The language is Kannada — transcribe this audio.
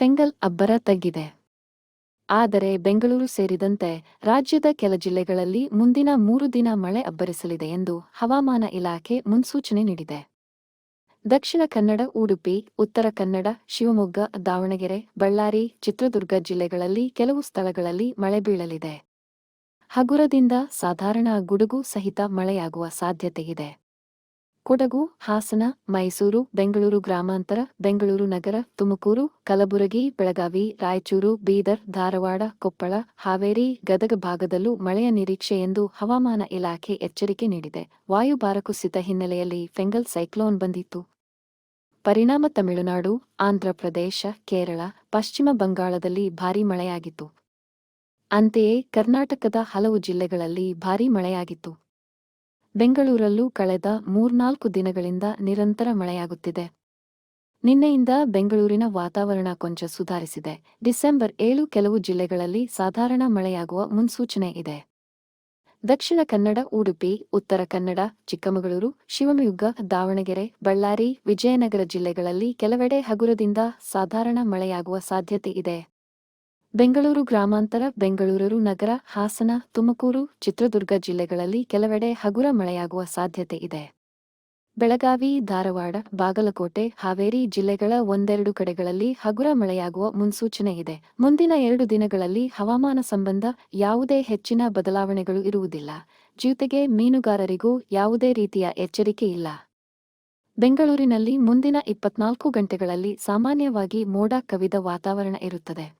ಫೆಂಗಲ್ ಅಬ್ಬರ ತಗ್ಗಿದೆ. ಆದರೆ ಬೆಂಗಳೂರು ಸೇರಿದಂತೆ ರಾಜ್ಯದ ಕೆಲ ಜಿಲ್ಲೆಗಳಲ್ಲಿ ಮುಂದಿನ ಮೂರು ದಿನ ಮಳೆ ಅಬ್ಬರಿಸಲಿದೆ ಎಂದು ಹವಾಮಾನ ಇಲಾಖೆ ಮುನ್ಸೂಚನೆ ನೀಡಿದೆ. ದಕ್ಷಿಣ ಕನ್ನಡ, ಉಡುಪಿ, ಉತ್ತರ ಕನ್ನಡ, ಶಿವಮೊಗ್ಗ, ದಾವಣಗೆರೆ, ಬಳ್ಳಾರಿ, ಚಿತ್ರದುರ್ಗ ಜಿಲ್ಲೆಗಳಲ್ಲಿ ಕೆಲವು ಸ್ಥಳಗಳಲ್ಲಿ ಮಳೆ ಬೀಳಲಿದೆ. ಹಗುರದಿಂದ ಸಾಧಾರಣ ಗುಡುಗು ಸಹಿತ ಮಳೆಯಾಗುವ ಸಾಧ್ಯತೆಯಿದೆ ಕೊಡಗು, ಹಾಸನ, ಮೈಸೂರು, ಬೆಂಗಳೂರು ಗ್ರಾಮಾಂತರ, ಬೆಂಗಳೂರು ನಗರ, ತುಮಕೂರು, ಕಲಬುರಗಿ, ಬೆಳಗಾವಿ, ರಾಯಚೂರು, ಬೀದರ್, ಧಾರವಾಡ, ಕೊಪ್ಪಳ, ಹಾವೇರಿ, ಗದಗ ಭಾಗದಲ್ಲೂ ಮಳೆಯ ನಿರೀಕ್ಷೆ ಎಂದು ಹವಾಮಾನ ಇಲಾಖೆ ಎಚ್ಚರಿಕೆ ನೀಡಿದೆ. ವಾಯುಭಾರ ಕುಸಿತ ಹಿನ್ನೆಲೆಯಲ್ಲಿ ಫೆಂಗಲ್ ಸೈಕ್ಲೋನ್ ಬಂದಿತ್ತು. ಪರಿಣಾಮ ತಮಿಳುನಾಡು, ಆಂಧ್ರಪ್ರದೇಶ, ಕೇರಳ, ಪಶ್ಚಿಮ ಬಂಗಾಳದಲ್ಲಿ ಭಾರೀ ಮಳೆಯಾಗಿತ್ತು. ಅಂತೆಯೇ ಕರ್ನಾಟಕದ ಹಲವು ಜಿಲ್ಲೆಗಳಲ್ಲಿ ಭಾರೀ ಮಳೆಯಾಗಿತ್ತು. ಬೆಂಗಳೂರಲ್ಲೂ ಕಳೆದ ಮೂರ್ನಾಲ್ಕು ದಿನಗಳಿಂದ ನಿರಂತರ ಮಳೆಯಾಗುತ್ತಿದೆ. ನಿನ್ನೆಯಿಂದ ಬೆಂಗಳೂರಿನ ವಾತಾವರಣ ಕೊಂಚ ಸುಧಾರಿಸಿದೆ. ಡಿಸೆಂಬರ್ ಏಳು ಕೆಲವು ಜಿಲ್ಲೆಗಳಲ್ಲಿ ಸಾಧಾರಣ ಮಳೆಯಾಗುವ ಮುನ್ಸೂಚನೆ ಇದೆ. ದಕ್ಷಿಣ ಕನ್ನಡ, ಉಡುಪಿ, ಉತ್ತರ ಕನ್ನಡ, ಚಿಕ್ಕಮಗಳೂರು, ಶಿವಮೊಗ್ಗ, ದಾವಣಗೆರೆ, ಬಳ್ಳಾರಿ, ವಿಜಯನಗರ ಜಿಲ್ಲೆಗಳಲ್ಲಿ ಕೆಲವೆಡೆ ಹಗುರದಿಂದ ಸಾಧಾರಣ ಮಳೆಯಾಗುವ ಸಾಧ್ಯತೆ ಇದೆ. ಬೆಂಗಳೂರು ಗ್ರಾಮಾಂತರ, ಬೆಂಗಳೂರು ನಗರ, ಹಾಸನ, ತುಮಕೂರು, ಚಿತ್ರದುರ್ಗ ಜಿಲ್ಲೆಗಳಲ್ಲಿ ಕೆಲವೆಡೆ ಹಗುರ ಮಳೆಯಾಗುವ ಸಾಧ್ಯತೆ ಇದೆ. ಬೆಳಗಾವಿ, ಧಾರವಾಡ, ಬಾಗಲಕೋಟೆ, ಹಾವೇರಿ ಜಿಲ್ಲೆಗಳ ಒಂದೆರಡು ಕಡೆಗಳಲ್ಲಿ ಹಗುರ ಮಳೆಯಾಗುವ ಮುನ್ಸೂಚನೆ ಇದೆ. ಮುಂದಿನ ಎರಡು ದಿನಗಳಲ್ಲಿ ಹವಾಮಾನ ಸಂಬಂಧ ಯಾವುದೇ ಹೆಚ್ಚಿನ ಬದಲಾವಣೆಗಳು ಇರುವುದಿಲ್ಲ. ಜೊತೆಗೆ ಮೀನುಗಾರರಿಗೂ ಯಾವುದೇ ರೀತಿಯ ಎಚ್ಚರಿಕೆ ಇಲ್ಲ. ಬೆಂಗಳೂರಿನಲ್ಲಿ ಮುಂದಿನ ಇಪ್ಪತ್ನಾಲ್ಕು ಗಂಟೆಗಳಲ್ಲಿ ಸಾಮಾನ್ಯವಾಗಿ ಮೋಡ ಕವಿದ ವಾತಾವರಣ ಇರುತ್ತದೆ.